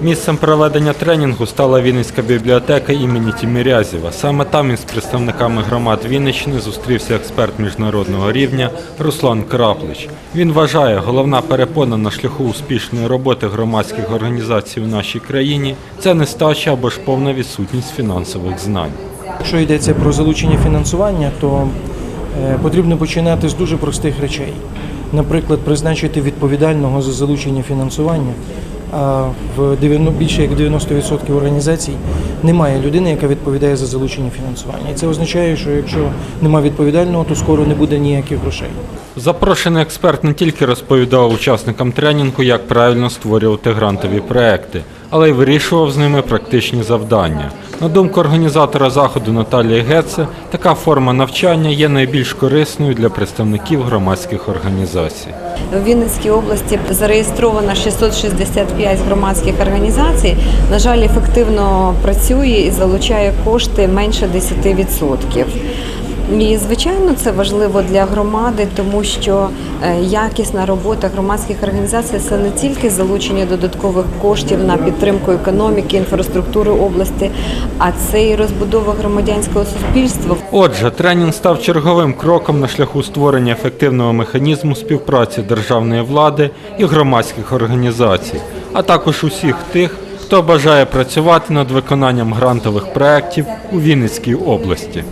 Місцем проведення тренінгу стала Вінницька бібліотека імені Тімірязєва. Саме там із представниками громад Вінниччини зустрівся експерт міжнародного рівня Руслан Краплич. Він вважає, головна перепона на шляху успішної роботи громадських організацій у нашій країні це нестача або ж повна відсутність фінансових знань. Якщо йдеться про залучення фінансування, то е, потрібно починати з дуже простих речей. Наприклад, призначити відповідального за залучення фінансування. В 90, більше як 90% організацій немає людини, яка відповідає за залучення фінансування. І це означає, що якщо немає відповідального, то скоро не буде ніяких грошей. Запрошений експерт не тільки розповідав учасникам тренінгу, як правильно створювати грантові проекти, але й вирішував з ними практичні завдання. На думку організатора заходу Наталії Геце, така форма навчання є найбільш корисною для представників громадських організацій. В Вінницькій області зареєстровано 665 громадських організацій. На жаль, ефективно працює і залучає кошти менше 10%. І звичайно, це важливо для громади, тому що е, якісна робота громадських організацій це не тільки залучення додаткових коштів на підтримку економіки, інфраструктури області, а це і розбудова громадянського суспільства. Отже, тренінг став черговим кроком на шляху створення ефективного механізму співпраці державної влади і громадських організацій, а також усіх тих, хто бажає працювати над виконанням грантових проєктів у Вінницькій області.